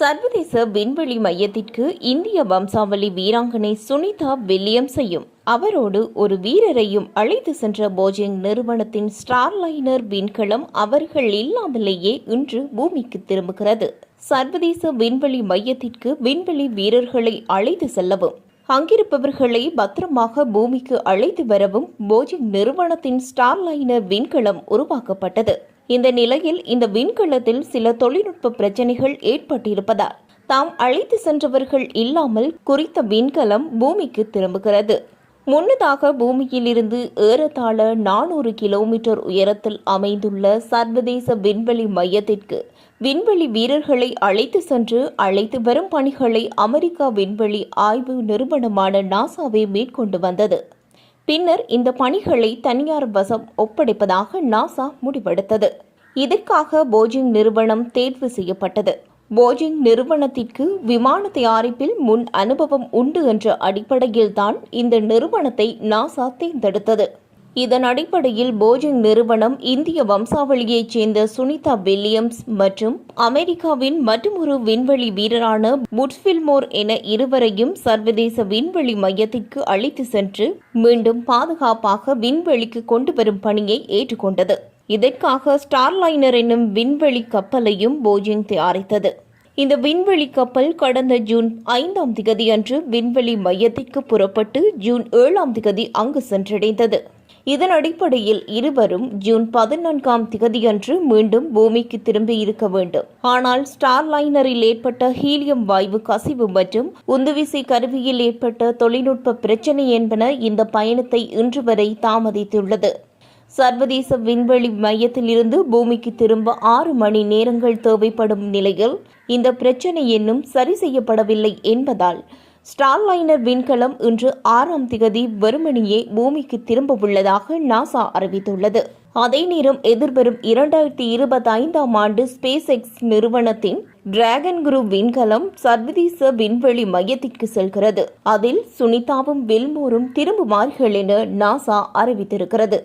சர்வதேச விண்வெளி மையத்திற்கு இந்திய வம்சாவளி வீராங்கனை சுனிதா வில்லியம்ஸையும் அவரோடு ஒரு வீரரையும் அழைத்து சென்ற போஜிங் நிறுவனத்தின் ஸ்டார்லைனர் விண்கலம் அவர்கள் இல்லாமலேயே இன்று பூமிக்கு திரும்புகிறது. சர்வதேச விண்வெளி மையத்திற்கு விண்வெளி வீரர்களை அழைத்து செல்லவும் அங்கிருப்பவர்களை பத்திரமாக பூமிக்கு அழைத்து வரவும் போஜிங் நிறுவனத்தின் ஸ்டார்லைனர் விண்கலம் உருவாக்கப்பட்டது. இந்த நிலையில் இந்த விண்கலத்தில் சில தொழில்நுட்ப பிரச்சனைகள் ஏற்பட்டிருப்பதால் தாம் அழைத்து சென்றவர்கள் இல்லாமல் குறித்த விண்கலம் பூமிக்கு திரும்புகிறது. முன்னதாக பூமியிலிருந்து ஏறத்தாழ நானூறு கிலோமீட்டர் உயரத்தில் அமைந்துள்ள சர்வதேச விண்வெளி மையத்திற்கு விண்வெளி வீரர்களை அழைத்து சென்று அழைத்து வரும் பணிகளை அமெரிக்கா விண்வெளி ஆய்வு நிறுவனமான நாசாவே மேற்கொண்டு வந்தது. பின்னர் இந்த பணிகளை தனியார் வசம் ஒப்படைப்பதாக நாசா முடிவெடுத்தது. இதற்காக போஜிங் நிறுவனம் தேர்வு செய்யப்பட்டது. போஜிங் நிறுவனத்திற்கு விமான தயாரிப்பில் முன் அனுபவம் உண்டு என்ற அடிப்படையில்தான் இந்த நிறுவனத்தை நாசா தேர்ந்தெடுத்தது. இதன் அடிப்படையில் போஜிங் நிறுவனம் இந்திய வம்சாவளியைச் சேர்ந்த சுனிதா வில்லியம்ஸ் மற்றும் அமெரிக்காவின் மற்றொரு விண்வெளி வீரரான புட்ஸ்வில்மோர் என இருவரையும் சர்வதேச விண்வெளி மையத்திற்கு அழைத்து சென்று மீண்டும் பாதுகாப்பாக விண்வெளிக்கு கொண்டு வரும் பணியை ஏற்றுக்கொண்டது. இதற்காக ஸ்டார்லைனர் என்னும் விண்வெளி கப்பலையும் போஜிங் தயாரித்தது. இந்த விண்வெளி கப்பல் கடந்த ஜூன் ஐந்தாம் திகதி அன்று விண்வெளி மையத்திற்கு புறப்பட்டு ஜூன் ஏழாம் திகதி அங்கு சென்றடைந்தது. இதன் அடிப்படையில் இருவரும் ஜூன் பதினான்காம் திகதியன்று மீண்டும் பூமிக்கு திரும்பி இருக்க வேண்டும். ஆனால் ஸ்டார் லைனரில் ஏற்பட்ட ஹீலியம் வாயு கசிவு மற்றும் உந்துவிசை கருவியில் ஏற்பட்ட தொழில்நுட்ப பிரச்சினை என்பன இந்த பயணத்தை இன்று வரை தாமதித்துள்ளது. சர்வதேச விண்வெளி மையத்திலிருந்து பூமிக்கு திரும்ப ஆறு மணி நேரங்கள் தேவைப்படும் நிலையில் இந்த பிரச்சனை இன்னும் சரி செய்யப்படவில்லை என்பதால் ஸ்டார்லைனர் விண்கலம் இன்று ஆறாம் திகதி வெறுமணியே பூமிக்கு திரும்ப உள்ளதாக நாசா அறிவித்துள்ளது. அதே நேரம் எதிர்வரும் இரண்டாயிரத்தி இருபத்தி ஐந்தாம் ஆண்டு ஸ்பேஸ் எக்ஸ் நிறுவனத்தின் டிராகன் குரு விண்கலம் சர்வதேச விண்வெளி மையத்திற்கு செல்கிறது. அதில் சுனிதாவும் வில்மோரும் திரும்புவார்கள் என நாசா அறிவித்திருக்கிறது.